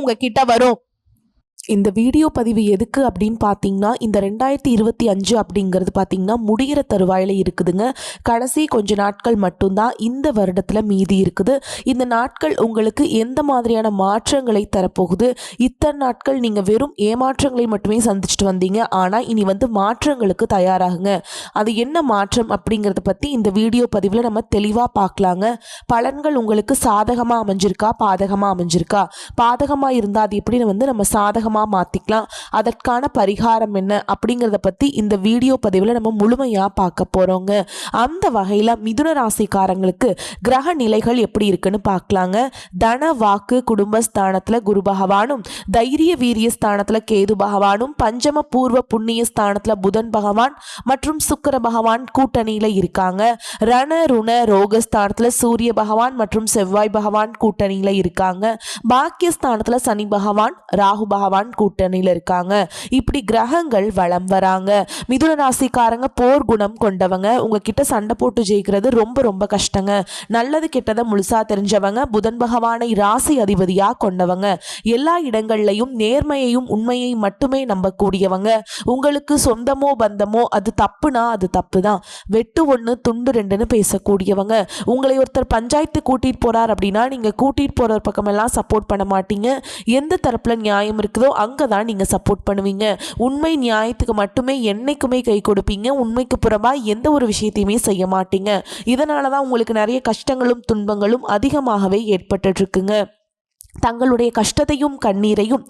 உங்ககிட்ட வரும். இந்த வீடியோ பதிவு எதுக்கு அப்படின்னு பார்த்தீங்கன்னா இந்த ரெண்டாயிரத்தி இருபத்தி அஞ்சு அப்படிங்கிறது பார்த்தீங்கன்னா முடிகிற தருவாயில் இருக்குதுங்க. கடைசி கொஞ்ச நாட்கள் மட்டும்தான் இந்த வருடத்தில் மீதி இருக்குது. இந்த நாட்கள் உங்களுக்கு எந்த மாதிரியான மாற்றங்களை தரப்போகுது? இத்தனை நாட்கள் நீங்கள் வெறும் ஏமாற்றங்களை மட்டுமே சந்திச்சுட்டு வந்தீங்க. ஆனால் இனி வந்து மாற்றங்களுக்கு தயாராகுங்க. அது என்ன மாற்றம் அப்படிங்கிறத பற்றி இந்த வீடியோ பதிவில் நம்ம தெளிவாக பார்க்கலாங்க பலன்கள் உங்களுக்கு சாதகமாக அமைஞ்சிருக்கா? பாதகமாக அமைஞ்சிருக்கா? பாதகமாக இருந்தால் அது எப்படி வந்து நம்ம சாதகமாக மாற்றிக்கலாம் அதற்கான பரிகாரம் என்ன அப்படிங்கிறத பற்றி இந்த வீடியோ பதிவில் நம்ம முழுமையாக பார்க்க போகிறோங்க அந்த வகையில் மிதுன ராசிக்காரங்களுக்கு கிரக நிலைகள் எப்படி இருக்குன்னு பார்க்கலாங்க. தன வாக்கு குடும்பஸ்தானத்தில் குரு பகவானும் தைரிய வீரிய ஸ்தானத்தில் கேது பகவானும் பஞ்சம பூர்வ புண்ணிய ஸ்தானத்தில் புதன் பகவான் மற்றும் சுக்கர பகவான் கூட்டணியில் இருக்காங்க. ரண ருண ரோகஸ்தானத்தில் சூரிய பகவான் மற்றும் செவ்வாய் பகவான் கூட்டணியில் இருக்காங்க. பாக்கியஸ்தானத்தில் சனி பகவான் ராகு பகவான் கூட்டணியில் இருக்காங்க. இப்படி கிரகங்கள் வளம் வராங்க. மிதுன ராசிக்காரங்க போர் குணம் கொண்டவங்க. உங்ககிட்ட சண்டை போட்டு ஜெயிக்கிறது ரொம்ப ரொம்ப கஷ்டங்க. நல்லது கெட்டதை முழுசா தெரிஞ்சவங்க புதன் பகவானை ராசி அதிபதியாக கொண்டவங்க. எல்லா இடங்கள்லையும் நேர்மையையும் உண்மையை மட்டுமே நம்பக்கூடியவங்க. உங்களுக்கு சொந்தமோ பந்தமோ அது தப்புனா அது தப்பு தான் வெட்டு ஒன்று துண்டு ரெண்டுன்னு பேசக்கூடியவங்க. உங்களை ஒருத்தர் பஞ்சாயத்து கூட்டிட்டு போறார் அப்படின்னா நீங்க கூட்டிட்டு போற பக்கமெல்லாம் சப்போர்ட் பண்ண மாட்டீங்க. எந்த தரப்புல நியாயம் இருக்குதோ அங்கே தான் நீங்கள் சப்போர்ட் பண்ணுவீங்க. உண்மை நியாயத்துக்கு மட்டுமே என்னைக்குமே கை கொடுப்பீங்க. உண்மைக்கு புறமா எந்த ஒரு விஷயத்தையுமே செய்ய மாட்டீங்க. இதனால தான் உங்களுக்கு நிறைய கஷ்டங்களும் துன்பங்களும் அதிகமாகவே ஏற்பட்டுருக்குங்க தங்களுடைய கஷ்டத்தையும் கண்ணீரையும்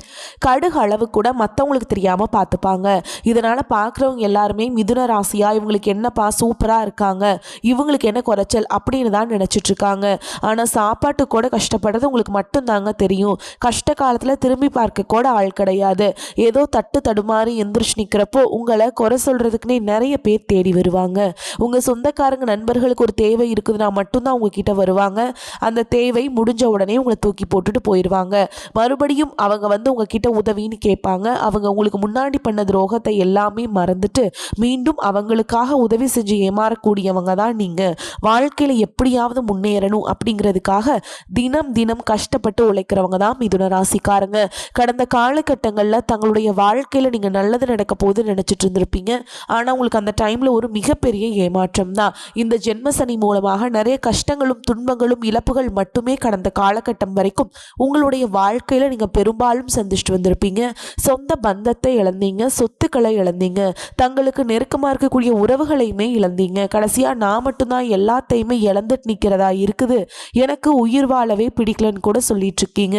கடுகு அளவு கூட மற்றவங்களுக்கு தெரியாமல் பார்த்துப்பாங்க. இதனால் பார்க்குறவங்க எல்லாருமே மிதுன ராசியாக இவங்களுக்கு என்னப்பா சூப்பராக இருக்காங்க இவங்களுக்கு என்ன குறைச்சல் அப்படின்னு தான் நினச்சிட்ருக்காங்க. ஆனால் சாப்பாட்டு கூட கஷ்டப்படுறது உங்களுக்கு மட்டும்தாங்க தெரியும். கஷ்ட காலத்தில் திரும்பி பார்க்க கூட ஆள் கிடையாது. ஏதோ தட்டு தடுமாறி எந்திரிச்சு நிற்கிறப்போ உங்களை குறை சொல்கிறதுக்குன்னே நிறைய பேர் தேடி வருவாங்க. உங்கள் சொந்தக்காரங்க நண்பர்களுக்கு ஒரு தேவை இருக்குதுன்னா மட்டும்தான் உங்ககிட்ட வருவாங்க. அந்த தேவை முடிஞ்ச உடனே உங்களை தூக்கி போட்டுட்டு போயிடுவாங்க. மறுபடியும் அவங்க வந்து உங்ககிட்ட உதவின்னு கேட்பாங்க. அவங்க உங்களுக்கு முன்னாடி பண்ண துரோகத்தை எல்லாமே மறந்துட்டு மீண்டும் அவங்களுக்காக உதவி செஞ்சு ஏமாறக்கூடியவங்க தான் நீங்கள் வாழ்க்கையில் எப்படியாவது முன்னேறணும் அப்படிங்கிறதுக்காக தினம் தினம் கஷ்டப்பட்டு உழைக்கிறவங்க தான் மிதுன ராசிக்காரங்க. கடந்த காலகட்டங்களில் தங்களுடைய வாழ்க்கையில் நீங்கள் நல்லது நடக்க போது நினச்சிட்டு இருந்திருப்பீங்க. ஆனால் உங்களுக்கு அந்த டைமில் ஒரு மிகப்பெரிய ஏமாற்றம் தான். இந்த ஜென்ம சனி மூலமாக நிறைய கஷ்டங்களும் துன்பங்களும் இழப்புகள் மட்டுமே கடந்த காலகட்டம் வரைக்கும் உங்களுடைய வாழ்க்கையில் நீங்கள் பெரும்பாலும் சந்திச்சுட்டு வந்திருப்பீங்க. சொந்த பந்தத்தை இழந்தீங்க சொத்துக்களை இழந்தீங்க தங்களுக்கு நெருக்கமாக இருக்கக்கூடிய உறவுகளையுமே இழந்தீங்க. கடைசியாக நான் மட்டும்தான் எல்லாத்தையுமே இழந்துட்டு நிற்கிறதா இருக்குது. எனக்கு உயிர் வாழவே பிடிக்கலன்னு கூட சொல்லிட்டு இருக்கீங்க.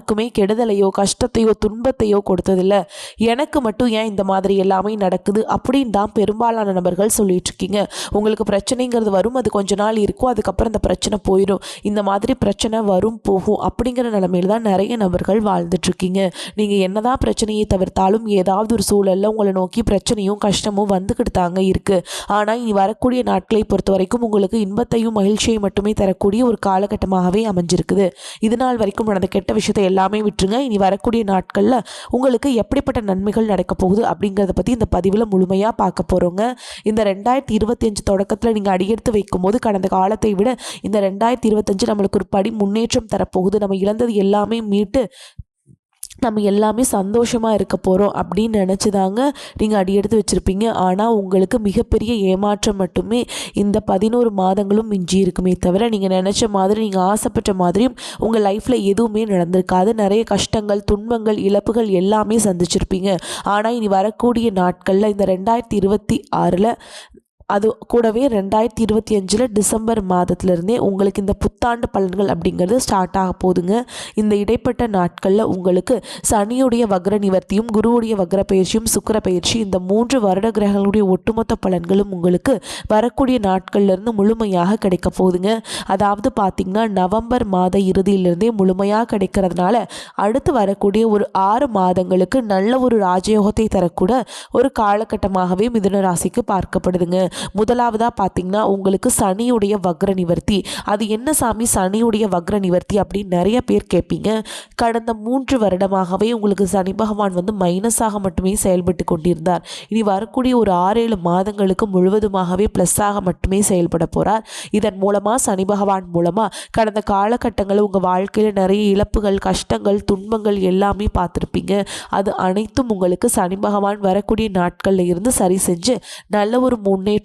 யாருக்குமே கெடுதலையோ கஷ்டத்தையோ துன்பத்தையோ கொடுத்ததில்ல. எனக்கு மட்டும் ஏன் இந்த மாதிரி எல்லாமே நடக்குது அப்படின்னு தான் பெரும்பாலான நபர்கள் சொல்லிட்டு இருக்கீங்க உங்களுக்கு பிரச்சனைங்கிறது வரும் அது கொஞ்ச நாள் இருக்கும் அதுக்கப்புறம் இந்த பிரச்சனை போயிடும். இந்த மாதிரி பிரச்சனை வரும் போகும் அப்படிங்கிற நிலமையில தான் நிறைய நபர்கள் வாழ்ந்துட்டு இருக்கீங்க நீங்கள் என்னதான் பிரச்சனையை தவிர்த்தாலும் ஏதாவது ஒரு சூழல்ல உங்களை நோக்கி பிரச்சனையும் கஷ்டமும் வந்துக்கிட்டு தாங்க இருக்கு. ஆனால் இனி வரக்கூடிய நாட்களை பொறுத்த வரைக்கும் உங்களுக்கு இன்பத்தையும் மகிழ்ச்சியை மட்டுமே தரக்கூடிய ஒரு காலகட்டமாகவே அமைஞ்சிருக்குது. இது நாள் வரைக்கும் நடந்த கெட்ட விஷயத்தை விஷயத்தை எல்லாமே விட்டுருங்க. இனி வரக்கூடிய நாட்களில் உங்களுக்கு எப்படிப்பட்ட நன்மைகள் நடக்க போகுது அப்படிங்கிறத பற்றி இந்த பதிவில் முழுமையாக பார்க்க போகிறோங்க இந்த ரெண்டாயிரத்தி இருபத்தி அஞ்சு தொடக்கத்தில் நீங்கள் அடியெடுத்து வைக்கும்போது கடந்த காலத்தை விட இந்த ரெண்டாயிரத்தி இருபத்தஞ்சு நம்மளுக்கு ஒரு படி முன்னேற்றம் தரப்போகுது. நம்ம இழந்தது எல்லாமே மீட்டு நம்ம எல்லாமே சந்தோஷமாக இருக்க போகிறோம் அப்படின்னு நினச்சி தாங்க நீங்கள் அடியெடுத்து வச்சுருப்பீங்க. ஆனால் உங்களுக்கு மிகப்பெரிய ஏமாற்றம் மட்டுமே இந்த பதினோரு மாதங்களும் மிஞ்சி இருக்குமே தவிர நீங்கள் நினச்ச மாதிரி நீங்கள் ஆசைப்பட்ட மாதிரியும் உங்கள் லைஃப்பில் எதுவுமே நடந்திருக்காது. நிறைய கஷ்டங்கள் துன்பங்கள் இழப்புகள் எல்லாமே சந்திச்சிருப்பீங்க. ஆனால் இனி வரக்கூடிய நாட்களில் இந்த ரெண்டாயிரத்தி இருபத்தி ஆறில் அது கூடவே ரெண்டாயிரத்தி இருபத்தி அஞ்சில் டிசம்பர் மாதத்துலேருந்தே உங்களுக்கு இந்த புத்தாண்டு பலன்கள் அப்படிங்கிறது ஸ்டார்ட் ஆக போகுதுங்க. இந்த இடைப்பட்ட நாட்களில் உங்களுக்கு சனியுடைய வக்ர நிவர்த்தியும் குருவுடைய வக்ர பயிற்சியும் சுக்கிர பயிற்சி இந்த மூன்று வருட கிரகங்களுடைய ஒட்டுமொத்த பலன்களும் உங்களுக்கு வரக்கூடிய நாட்கள்லேருந்து முழுமையாக கிடைக்க போகுதுங்க. அதாவது பார்த்திங்கன்னா நவம்பர் மாத இறுதியிலிருந்தே முழுமையாக கிடைக்கிறதுனால அடுத்து வரக்கூடிய ஒரு ஆறு மாதங்களுக்கு நல்ல ஒரு ராஜயோகத்தை தரக்கூட ஒரு காலகட்டமாகவே மிதுன ராசிக்கு பார்க்கப்படுதுங்க. முதலாவதாக பார்த்தீங்கன்னா உங்களுக்கு சனியுடைய வக்ர நிவர்த்தி. அது என்ன சாமி? சனியுடைய வக்ர நிவர்த்தி அப்படின்னு நிறைய பேர் கேட்பீங்க. கடந்த மூன்று வருடமாகவே உங்களுக்கு சனி பகவான் வந்து மைனஸாக மட்டுமே செயல்பட்டு கொண்டிருந்தார். இனி வரக்கூடிய ஒரு ஆறேழு மாதங்களுக்கு முழுவதுமாகவே ப்ளஸ்ஸாக மட்டுமே செயல்பட போகிறார் இதன் மூலமாக சனி பகவான் மூலமாக கடந்த காலகட்டங்களில் உங்கள் வாழ்க்கையில் நிறைய இழப்புகள் கஷ்டங்கள் துன்பங்கள் எல்லாமே பார்த்துருப்பீங்க. அது அனைத்தும் உங்களுக்கு சனி பகவான் வரக்கூடிய நாட்களில் இருந்து சரி செஞ்சு நல்ல ஒரு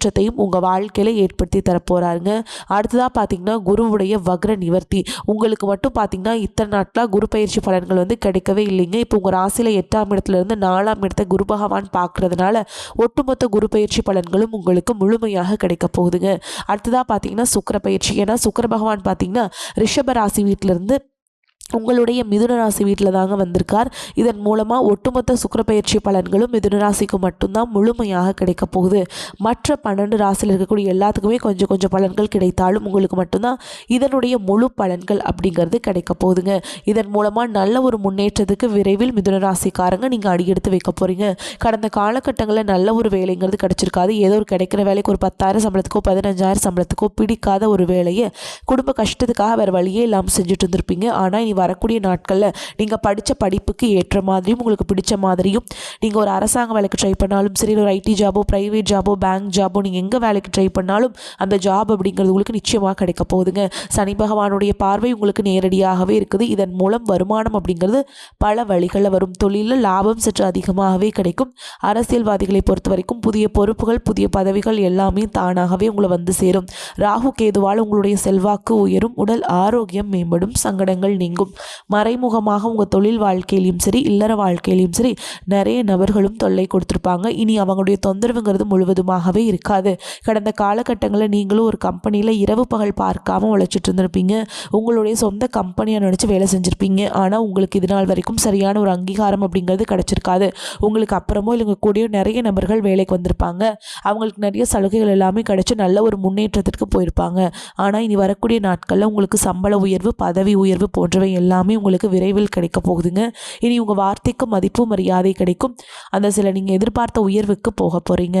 முன்னேற்றத்தையும் உங்கள் வாழ்க்கையில் ஏற்படுத்தி தரப்போகிறாருங்க அடுத்ததாக பார்த்தீங்கன்னா குருவுடைய வக்ர நிவர்த்தி. உங்களுக்கு மட்டும் பார்த்தீங்கன்னா இத்தனை நாட்களாக குரு பயிற்சி பலன்கள் வந்து கிடைக்கவே இல்லைங்க. இப்போ உங்கள் ராசியில் எட்டாம் இடத்துலேருந்து நாலாம் இடத்தை குரு பகவான் பார்க்குறதுனால ஒட்டுமொத்த குரு பயிற்சி பலன்களும் உங்களுக்கு முழுமையாக கிடைக்க போகுதுங்க. அடுத்ததாக பார்த்தீங்கன்னா சுக்கிர பயிற்சி. ஏன்னா சுக்கர பகவான் பார்த்தீங்கன்னா ரிஷப ராசி வீட்டிலேருந்து உங்களுடைய மிதுன ராசி வீட்டில் தாங்க வந்திருக்கார். இதன் மூலமாக ஒட்டுமொத்த சுக்கிர பயிற்சி பலன்களும் மிதுனராசிக்கு மட்டும்தான் முழுமையாக கிடைக்க போகுது. மற்ற பன்னெண்டு ராசியில் இருக்கக்கூடிய எல்லாத்துக்குமே கொஞ்சம் கொஞ்சம் பலன்கள் கிடைத்தாலும் உங்களுக்கு மட்டும்தான் இதனுடைய முழு பலன்கள் அப்படிங்கிறது கிடைக்க போகுதுங்க. இதன் மூலமாக நல்ல ஒரு முன்னேற்றத்துக்கு விரைவில் மிதுன ராசிக்காரங்க நீங்கள் அடியெடுத்து வைக்க போகிறீங்க கடந்த காலகட்டங்களில் நல்ல ஒரு வேலைங்கிறது கிடைச்சிருக்காது. ஏதோ ஒரு கிடைக்கிற வேலைக்கு ஒரு பத்தாயிரம் சம்பளத்துக்கோ பதினஞ்சாயிரம் சம்பளத்துக்கோ பிடிக்காத ஒரு வேலையை குடும்ப கஷ்டத்துக்காக வேறு வழியே இல்லாமல் செஞ்சுட்டு இருந்திருப்பீங்க. ஆனால் வரக்கூடிய நாட்களில் நீங்கள் படித்த படிப்புக்கு ஏற்ற மாதிரியும் உங்களுக்கு பிடிச்ச மாதிரியும் நீங்கள் ஒரு அரசாங்க வேலைக்கு ட்ரை பண்ணாலும் சரி ஒரு ஐடி ஜாபோ ப்ரைவேட் ஜாபோ பேங்க் ஜாபோ நீங்கள் எங்கே வேலைக்கு ட்ரை பண்ணாலும் அந்த ஜாப் அப்படிங்கிறது உங்களுக்கு நிச்சயமாக கிடைக்க போகுதுங்க. சனி பகவானுடைய பார்வை உங்களுக்கு நேரடியாகவே இருக்குது. இதன் மூலம் வருமானம் அப்படிங்கிறது பல வழிகளில் வரும். தொழிலில் லாபம் சற்று அதிகமாகவே கிடைக்கும். அரசியல்வாதிகளை பொறுத்த வரைக்கும் புதிய பொறுப்புகள் புதிய பதவிகள் எல்லாமே தானாகவே உங்களை வந்து சேரும். ராகு கேதுவால் உங்களுடைய செல்வாக்கு உயரும். உடல் ஆரோக்கியம் மேம்படும். சங்கடங்கள் நீங்கும். மறைமுகமாக உங்கள் தொழில் வாழ்க்கையிலையும் சரி இல்லற வாழ்க்கையிலையும் சரி நிறைய நபர்களும் தொல்லை கொடுத்துருப்பாங்க. இனி அவங்களுடைய தொந்தரவுங்கிறது முழுவதுமாகவே இருக்காது. கடந்த காலகட்டங்களில் நீங்களும் ஒரு கம்பெனியில் இரவு பகல் பார்க்காம உழைச்சிட்டு இருந்திருப்பீங்க. உங்களுடைய சொந்த கம்பெனியை நினச்சி வேலை செஞ்சுருப்பீங்க. ஆனால் உங்களுக்கு இது நாள் வரைக்கும் சரியான ஒரு அங்கீகாரம் அப்படிங்கிறது கிடச்சிருக்காது. உங்களுக்கு அப்புறமோ இல்லைங்க கூடிய நிறைய நபர்கள் வேலைக்கு வந்திருப்பாங்க. அவங்களுக்கு நிறைய சலுகைகள் எல்லாமே கிடச்சி நல்ல ஒரு முன்னேற்றத்திற்கு போயிருப்பாங்க. ஆனால் இனி வரக்கூடிய நாட்களில் உங்களுக்கு சம்பள உயர்வு பதவி உயர்வு போன்றவை எல்லாமே உங்களுக்கு விரைவில் கிடைக்க போகுதுங்க. இனி உங்கள் வார்த்தைக்கும் மதிப்பு மரியாதை கிடைக்கும். அந்த சில நீங்கள் எதிர்பார்த்த உயர்வுக்கு போக போகிறீங்க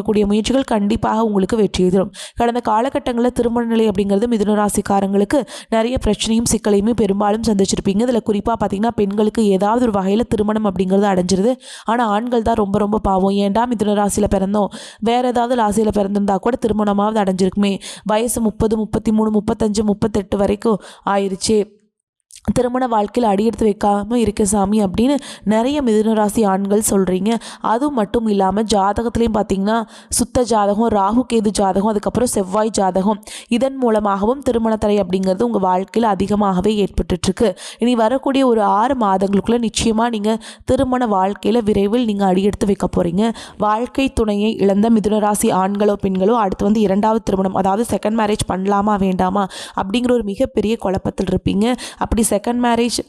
தொடங்கக்கூடிய முயற்சிகள் கண்டிப்பாக உங்களுக்கு வெற்றி தரும். கடந்த காலகட்டங்களில் திருமண நிலை அப்படிங்கிறது மிதுன ராசிக்காரங்களுக்கு நிறைய பிரச்சனையும் சிக்கலையுமே பெரும்பாலும் சந்திச்சிருப்பீங்க. இதில் குறிப்பாக பார்த்தீங்கன்னா பெண்களுக்கு ஏதாவது ஒரு வகையில் திருமணம் அப்படிங்கிறது அடைஞ்சிருது. ஆனால் ஆண்கள் தான் ரொம்ப ரொம்ப பாவம். ஏன்டா மிதுன ராசியில் பிறந்தோம்? வேறு ஏதாவது ராசியில் பிறந்திருந்தா கூட திருமணமாவது அடைஞ்சிருக்குமே. வயசு முப்பது முப்பத்தி மூணு முப்பத்தஞ்சு முப்பத்தெட்டு வரைக்கும் ஆயிடுச்சு திருமண வாழ்க்கையில் அடியெடுத்து வைக்காமல் இருக்க சாமி அப்படின்னு நிறைய மிதுனராசி ஆண்கள் சொல்கிறீங்க அது மட்டும் இல்லாமல் ஜாதகத்துலேயும் பார்த்தீங்கன்னா சுத்த ஜாதகம் ராகு கேது ஜாதகம் அதுக்கப்புறம் செவ்வாய் ஜாதகம். இதன் மூலமாகவும் திருமணத்தடை அப்படிங்கிறது உங்கள் வாழ்க்கையில் அதிகமாகவே ஏற்பட்டுட்ருக்கு. இனி வரக்கூடிய ஒரு ஆறு மாதங்களுக்குள்ளே நிச்சயமாக நீங்கள் திருமண வாழ்க்கையில் விரைவில் நீங்கள் அடியெடுத்து வைக்க போகிறீங்க வாழ்க்கை துணையை இழந்த மிதுனராசி ஆண்களோ பெண்களோ அடுத்து வந்து இரண்டாவது திருமணம் அதாவது செகண்ட் மேரேஜ் பண்ணலாமா வேண்டாமா அப்படிங்கிற ஒரு மிகப்பெரிய குழப்பத்தில் இருப்பீங்க அப்படி செகண்ட் மேரேஜ்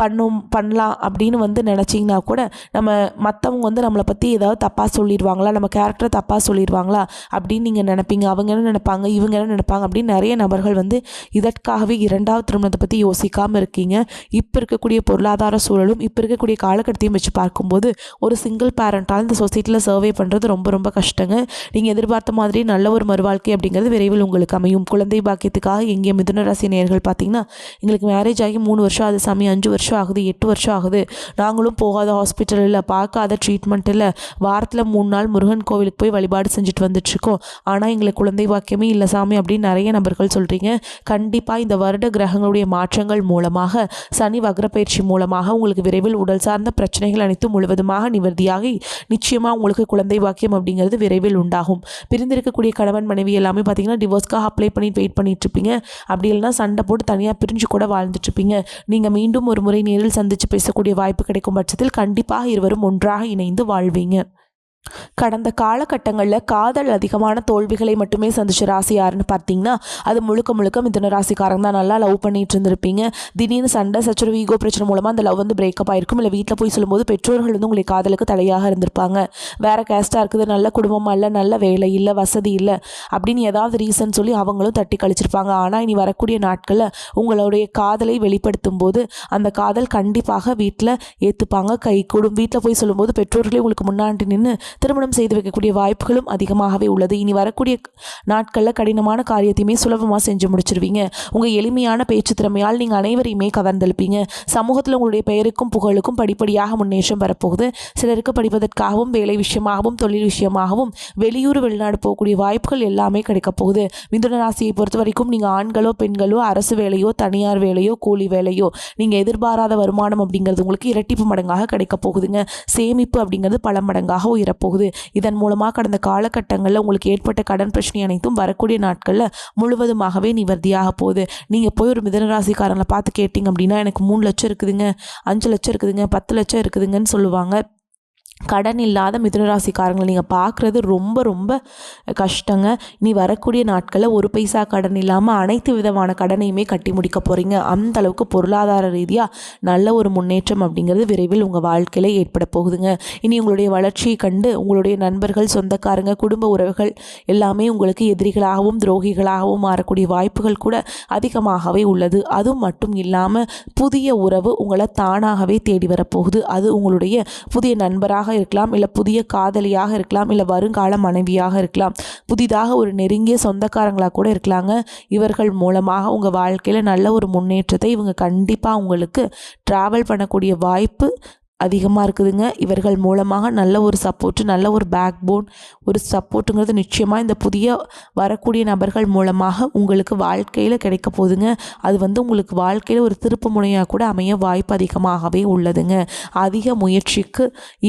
பண்ணும் பண்ணலாம் அப்படின்னு வந்து நினச்சிங்கன்னா கூட நம்ம மற்றவங்க வந்து நம்மளை பற்றி ஏதாவது தப்பாக சொல்லிடுவாங்களா? நம்ம கேரக்டர் தப்பாக சொல்லிடுவாங்களா? அப்படின்னு நீங்கள் நினைப்பீங்க. அவங்க என்ன நினைப்பாங்க? இவங்க என்ன நினைப்பாங்க? அப்படின்னு நிறைய நபர்கள் வந்து இதற்காகவே இரண்டாவது திருமணத்தை பற்றி யோசிக்காமல் இருக்கீங்க. இப்போ இருக்கக்கூடிய பொருளாதார சூழலும் இப்போ இருக்கக்கூடிய காலகட்டத்தையும் வச்சு பார்க்கும்போது ஒரு சிங்கிள் பேரண்ட்டால் இந்த சொசைட்டியில் சர்வே பண்ணுறது ரொம்ப ரொம்ப கஷ்டங்க. நீங்கள் எதிர்பார்த்த மாதிரி நல்ல ஒரு மறுவாழ்க்கை அப்படிங்கிறது விரைவில் உங்களுக்கு அமையும். குழந்தை பாக்கியத்துக்காக எங்கே மிதுன ராசி பார்த்தீங்கன்னா எங்களுக்கு மேரேஜ் ஆகி மூணு வருஷம் அது சாமி அஞ்சு வருஷம் வருஷம் ஆகுது எட்டு வருஷம் ஆகுது. நாங்களும் போகாத ஹாஸ்பிட்டல் இல்லை பார்க்காத ட்ரீட்மெண்ட் இல்லை. வாரத்தில் மூணு நாள் முருகன் கோவிலுக்கு போய் வழிபாடு செஞ்சுட்டு வந்துட்டுருக்கோம். ஆனால் எங்களுக்கு குழந்தை வாக்கியமே இல்லை சாமி அப்படின்னு நிறைய நபர்கள் சொல்கிறீங்க கண்டிப்பாக இந்த வருட கிரகங்களுடைய மாற்றங்கள் மூலமாக சனி வக்ரப்பயிற்சி மூலமாக உங்களுக்கு விரைவில் உடல் சார்ந்த பிரச்சனைகள் அனைத்தும் முழுவதுமாக நிவர்த்தியாகி நிச்சயமாக உங்களுக்கு குழந்தை வாக்கியம் அப்படிங்கிறது விரைவில் உண்டாகும். பிரிந்திருக்கக்கூடிய கணவன் மனைவி எல்லாமே பார்த்தீங்கன்னா டிவோர்ஸ்க்காக அப்ளை பண்ணிட்டு வெயிட் பண்ணிட்டு இருப்பீங்க. அப்படி இல்லைன்னா சண்டை போட்டு தனியாக பிரிஞ்சு கூட வாழ்ந்துட்டு இருப்பீங்க. நீங்கள் மீண்டும் ஒரு முறை நேரில் சந்தித்து பேசக்கூடிய வாய்ப்பு கிடைக்கும் பட்சத்தில் கண்டிப்பாக இருவரும் ஒன்றாக இணைந்து வாழ்வீங்க. கடந்த காலகட்டங்களில் காதல் அதிகமான தோல்விகளை மட்டுமே சந்திச்ச ராசி யாருன்னு பார்த்தீங்கன்னா அது முழுக்க முழுக்க மிதன ராசிக்காரங்க தான். நல்லா லவ் பண்ணிட்டு இருந்திருப்பீங்க. திடீர்னு சண்டை சச்சரவு ஈகோ பிரச்சனை மூலமாக அந்த லவ் வந்து பிரேக்கப் ஆயிருக்கும். இல்லை வீட்டில் போய் சொல்லும்போது பெற்றோர்கள் வந்து உங்களுக்கு காதலுக்கு தடையாக இருந்திருப்பாங்க. வேற கேஸ்ட்டாக இருக்குது நல்ல குடும்பமாக இல்லை நல்ல வேலை இல்லை வசதி இல்லை அப்படின்னு ஏதாவது ரீசன் சொல்லி அவங்களும் தட்டி கழிச்சிருப்பாங்க. ஆனால் இனி வரக்கூடிய நாட்களில் உங்களுடைய காதலை வெளிப்படுத்தும் போது அந்த காதல் கண்டிப்பாக வீட்டில் ஏற்றுப்பாங்க கை கூடும். வீட்டில் போய் சொல்லும்போது பெற்றோர்களே உங்களுக்கு முன்னாடி நின்று திருமணம் செய்து வைக்கக்கூடிய வாய்ப்புகளும் அதிகமாகவே உள்ளது. இனி வரக்கூடிய நாட்களில் கடினமான காரியத்தையுமே சுலபமாக செஞ்சு முடிச்சிருவீங்க. உங்கள் எளிமையான பேச்சு திறமையால் நீங்கள் அனைவரையுமே கவர்ந்தெழுப்பீங்க. சமூகத்தில் உங்களுடைய பெயருக்கும் புகழுக்கும் படிப்படியாக முன்னேற்றம் வரப்போகுது. சிலருக்கு படிப்பதற்காகவும் வேலை விஷயமாகவும் தொழில் விஷயமாகவும் வெளியூர் வெளிநாடு போகக்கூடிய வாய்ப்புகள் எல்லாமே கிடைக்கப் போகுது. மிதுன ராசியை பொறுத்த வரைக்கும் நீங்கள் ஆண்களோ பெண்களோ அரசு வேலையோ தனியார் வேலையோ கூலி வேலையோ நீங்கள் எதிர்பாராத வருமானம் அப்படிங்கிறது உங்களுக்கு இரட்டிப்பு மடங்காக கிடைக்கப் போகுதுங்க. சேமிப்பு அப்படிங்கிறது பல மடங்காக போகுது. இதன் மூலமாக கடந்த காலகட்டங்களில் உங்களுக்கு ஏற்பட்ட கடன் பிரச்சனை அனைத்தும் வரக்கூடிய நாட்களில் முழுவதுமாகவே நிவர்த்தியாக போகுது. நீங்கள் போய் ஒரு மிதனராசிக்காரங்களை பார்த்து கேட்டிங்க அப்படின்னா எனக்கு மூணு லட்சம் இருக்குதுங்க அஞ்சு லட்சம் இருக்குதுங்க பத்து லட்சம் இருக்குதுங்கன்னு சொல்லுவாங்க. கடன் இல்லாத மிதுனராசிக்காரங்களை நீங்கள் பார்க்குறது ரொம்ப ரொம்ப கஷ்டங்க. இனி வரக்கூடிய நாட்களில் ஒரு பைசா கடன் இல்லாமல் அனைத்து விதமான கடனையுமே கட்டி முடிக்க போகிறீங்க அந்த அளவுக்கு பொருளாதார ரீதியாக நல்ல ஒரு முன்னேற்றம் அப்படிங்கிறது விரைவில் உங்கள் வாழ்க்கையில் ஏற்பட போகுதுங்க. இனி உங்களுடைய வளர்ச்சியை கண்டு உங்களுடைய நண்பர்கள் சொந்தக்காரங்க குடும்ப உறவுகள் எல்லாமே உங்களுக்கு எதிரிகளாகவும் துரோகிகளாகவும் மாறக்கூடிய வாய்ப்புகள் கூட அதிகமாகவே உள்ளது. அது மட்டும் இல்லாமல் புதிய உறவு உங்களை தானாகவே தேடி வரப்போகுது. அது உங்களுடைய புதிய நண்பராக இருக்கலாம் இல்லை புதிய காதலியாக இருக்கலாம் இல்லை வருங்கால மனைவியாக இருக்கலாம். புதிதாக ஒரு நெருங்கிய சொந்தக்காரங்களாக கூட இருக்கலாங்க. இவர்கள் மூலமாக உங்கள் வாழ்க்கையில் நல்ல ஒரு முன்னேற்றத்தை இவங்க கண்டிப்பாக உங்களுக்கு ட்ராவல் பண்ணக்கூடிய வாய்ப்பு அதிகமாக இருக்குதுங்க. இவர்கள் மூலமாக நல்ல ஒரு சப்போர்ட்டு நல்ல ஒரு பேக் போன் ஒரு சப்போர்ட்டுங்கிறது நிச்சயமாக இந்த புதிய வரக்கூடிய நபர்கள் மூலமாக உங்களுக்கு வாழ்க்கையில் கிடைக்க போகுதுங்க. அது வந்து உங்களுக்கு வாழ்க்கையில் ஒரு திருப்பு முனையாக கூட அமைய வாய்ப்பு அதிகமாகவே உள்ளதுங்க. அதிக முயற்சிக்கு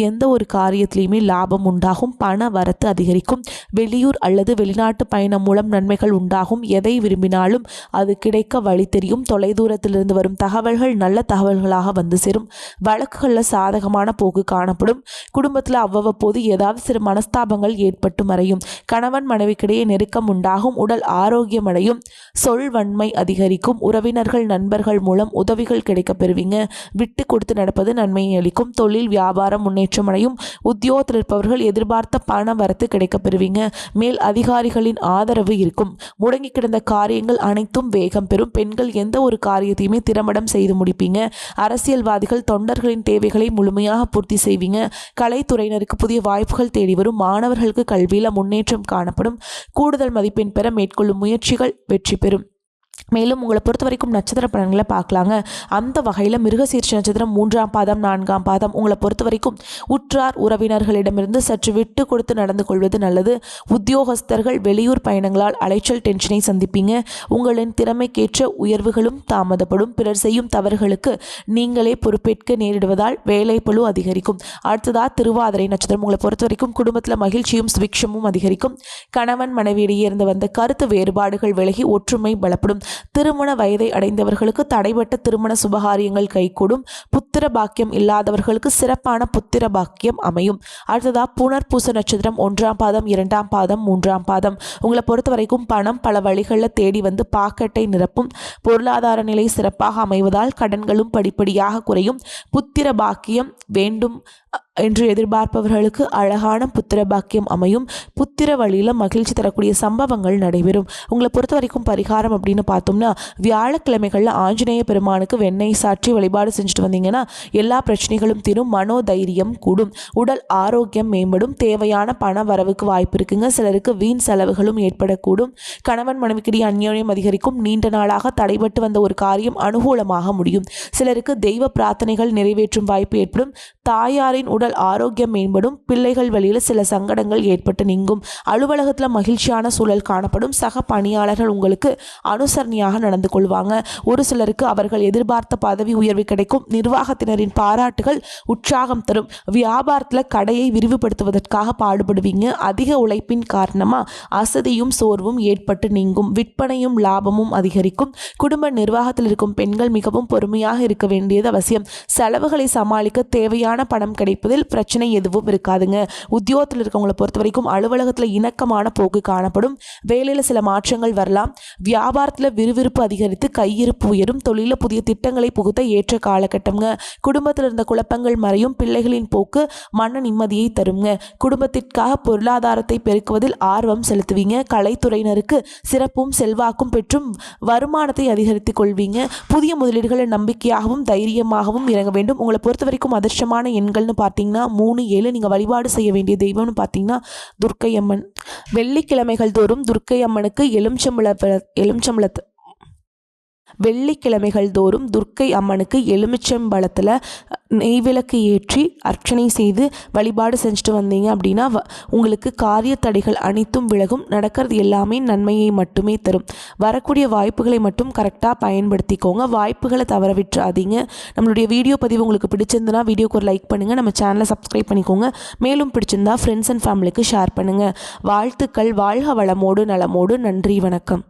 எந்த ஒரு காரியத்திலையுமே லாபம் உண்டாகும். பண வரத்து அதிகரிக்கும். வெளியூர் அல்லது வெளிநாட்டு பயணம் மூலம் நன்மைகள் உண்டாகும். எதை விரும்பினாலும் அது கிடைக்க வழி தெரியும். தொலைதூரத்திலிருந்து வரும் தகவல்கள் நல்ல தகவல்களாக வந்து சேரும். வழக்குகளில் சா சாதகமான போக்கு காணப்படும். குடும்பத்தில் அவ்வப்போது ஏதாவது சிறு மனஸ்தாபங்கள் ஏற்பட்டு மறையும். கணவன் மனைவிக்கிடையே நெருக்கம் உண்டாகும். உடல் ஆரோக்கியம் அடையும் சொல்வன்மை அதிகரிக்கும். உறவினர்கள் நண்பர்கள் மூலம் உதவிகள் கிடைக்க பெறுவீங்க. விட்டு கொடுத்து நடப்பது நன்மையை அளிக்கும். தொழில் வியாபாரம் முன்னேற்றம் அடையும். உத்தியோகத்தில் இருப்பவர்கள் எதிர்பார்த்த பண வரத்து கிடைக்க பெறுவீங்க. மேல் அதிகாரிகளின் ஆதரவு இருக்கும். முடங்கி கிடந்த காரியங்கள் அனைத்தும் வேகம் பெறும். பெண்கள் எந்த ஒரு காரியத்தையுமே திறம்படம் செய்து முடிப்பீங்க. அரசியல்வாதிகள் தொண்டர்களின் தேவைகளை முழுமையாக பூர்த்தி செய்வீங்க. கலைத்துறையினருக்கு புதிய வாய்ப்புகள் தேடி வரும். மாணவர்களுக்கு கல்வியில் முன்னேற்றம் காணப்படும். கூடுதல் மதிப்பெண் பெற மேற்கொள்ளும் முயற்சிகள் வெற்றி பெறும். மேலும் உங்களை பொறுத்த வரைக்கும் நட்சத்திர பலன்களை பார்க்கலாங்க. அந்த வகையில் மிருகசீர்ஷ நட்சத்திரம் மூன்றாம் பாதம் நான்காம் பாதம். உங்களை பொறுத்த வரைக்கும் உற்றார் உறவினர்களிடமிருந்து சற்று விட்டு கொடுத்து நடந்து கொள்வது நல்லது. உத்தியோகஸ்தர்கள் வெளியூர் பயணங்களால் அலைச்சல் டென்ஷனை சந்திப்பீங்க. உங்களின் திறமைக்கேற்ற உயர்வுகளும் தாமதப்படும். பிறர் செய்யும் தவறுகளுக்கு நீங்களே பொறுப்பேற்க நேரிடுவதால் வேலைப்பளு அதிகரிக்கும். அடுத்ததா திருவாதிரை நட்சத்திரம். உங்களை பொறுத்த வரைக்கும் குடும்பத்தில் மகிழ்ச்சியும் சுபிக்ஷமும் அதிகரிக்கும். கணவன் மனைவியிடையே இருந்து வந்த கருத்து வேறுபாடுகள் விலகி ஒற்றுமை பலப்படும். திருமண வயதை அடைந்தவர்களுக்கு தடைபட்ட திருமண சுபகாரியங்கள் கைகூடும். புத்திர பாக்கியம் இல்லாதவர்களுக்கு சிறப்பான புத்திர பாக்கியம் அமையும். அடுத்ததா புனர்பூச நட்சத்திரம் ஒன்றாம் பாதம் இரண்டாம் பாதம் மூன்றாம் பாதம். உங்களை பொறுத்த வரைக்கும் பணம் பல வழிகளில் தேடி வந்து பாக்கெட்டை நிரப்பும். பொருளாதார நிலை சிறப்பாக அமைவதால் கடன்களும் படிப்படியாக குறையும். புத்திர பாக்கியம் வேண்டும். என்று எதிர்பார்ப்பவர்களுக்கு அழகான புத்திர பாக்கியம் அமையும். புத்திர வழியில் மகிழ்ச்சி தரக்கூடிய சம்பவங்கள் நடைபெறும். உங்களை பொறுத்த வரைக்கும் பரிகாரம் அப்படின்னு பார்த்தோம்னா வியாழக்கிழமைகளில் ஆஞ்சநேய பெருமானுக்கு வெண்ணெய் சாற்றி வழிபாடு செஞ்சுட்டு வந்தீங்கன்னா எல்லா பிரச்சனைகளும் தீரும். மனோதைரியம் கூடும். உடல் ஆரோக்கியம் மேம்படும். தேவையான பண வரவுக்கு வாய்ப்பு இருக்குங்க. சிலருக்கு வீண் செலவுகளும் ஏற்படக்கூடும். கணவன் மனைவிக்கிடையே அந்யோன்யம் அதிகரிக்கும். நீண்ட நாளாக தடைபட்டு வந்த ஒரு காரியம் அனுகூலமாக முடியும். சிலருக்கு தெய்வ பிரார்த்தனைகள் நிறைவேற்றும் வாய்ப்பு ஏற்படும். தாயாரின் உடல் ஆரோக்கியம் மேம்படும். பிள்ளைகள் வழியில் சில சங்கடங்கள் ஏற்பட்டு நீங்கும். அலுவலகத்தில் மகிழ்ச்சியான சூழல் காணப்படும். சக பணியாளர்கள் உங்களுக்கு அனுசரணையாக நடந்து கொள்வாங்க. ஒரு சிலருக்கு அவர்கள் எதிர்பார்த்த பதவி உயர்வு கிடைக்கும். நிர்வாகத்தினரின் பாராட்டுகள் உற்சாகம் தரும். வியாபாரத்தில் கடையை விரிவுபடுத்துவதற்காக பாடுபடுவீங்க. அதிக உழைப்பின் காரணமாக அசதியும் சோர்வும் ஏற்பட்டு நீங்கும். விற்பனையும் லாபமும் அதிகரிக்கும். குடும்ப நிர்வாகத்தில் இருக்கும் பெண்கள் மிகவும் பொறுமையாக இருக்க வேண்டியது அவசியம். செலவுகளை சமாளிக்க தேவையான பணம் கிடைப்பதில் பிரச்சனை எதுவும் இருக்காதுங்க. உத்தியோகத்தில் இருக்கவங்களை பொறுத்த வரைக்கும் அலுவலகத்தில் இணக்கமான போக்கு காணப்படும். வேலையில் சில மாற்றங்கள் வரலாம். வியாபாரத்தில் விறுவிறுப்பு அதிகரித்து கையிருப்பு உயரும். தொழிலில் புதிய திட்டங்களை புகுத்த ஏற்ற காலகட்டம்ங்க. குடும்பத்தில் இருந்த குழப்பங்கள் மறையும். பிள்ளைகளின் போக்கு மன நிம்மதியை தருங்க. குடும்பத்திற்காக பொருளாதாரத்தை பெருக்குவதில் ஆர்வம் செலுத்துவீங்க. கலைத்துறையினருக்கு சிறப்பும் செல்வாக்கும் பெற்றும் வருமானத்தை அதிகரித்துக் கொள்வீங்க. புதிய முதலீடுகளை நம்பிக்கையாகவும் தைரியமாகவும் இறங்க வேண்டும். உங்களை பொறுத்த வரைக்கும் அதிர்ஷ்டமான எண்கள்னு பார்த்தீங்கன்னா மூணு ஏழு நீங்கள் வழிபாடு செய்ய வேண்டிய தெய்வம்னு பார்த்தீங்கன்னா துர்க்கை அம்மன் வெள்ளிக்கிழமைகள் தோறும் துர்க்கை அம்மனுக்கு எலுமிச்சம்பழ வெள்ளிக்கிழமைகள் தோறும் துர்க்கை அம்மனுக்கு எலுமிச்சம்பழத்தில் நெய்விளக்கு ஏற்றி அர்ச்சனை செய்து வழிபாடு செஞ்சுட்டு வந்தீங்க அப்படின்னா வ- உங்களுக்கு காரிய தடைகள் அனைத்தும் விலகும். நடக்கிறது எல்லாமே நன்மையை மட்டுமே தரும். வரக்கூடிய வாய்ப்புகளை மட்டும் கரெக்டாக பயன்படுத்திக்கோங்க. வாய்ப்புகளை தவற விட்டுறாதீங்க. நம்மளுடைய வீடியோ பதிவு உங்களுக்கு பிடிச்சிருந்தனா வீடியோக்கு ஒரு லைக் பண்ணுங்கள் நம்ம சேனலை சப்ஸ்கிரைப் பண்ணிக்கோங்க. மேலும் பிடிச்சிருந்தா ஃப்ரெண்ட்ஸ் அண்ட் ஃபேமிலிக்கு ஷேர் பண்ணுங்கள் வாழ்த்துக்கள். வாழ்க வளமோடு நலமோடு. நன்றி வணக்கம்.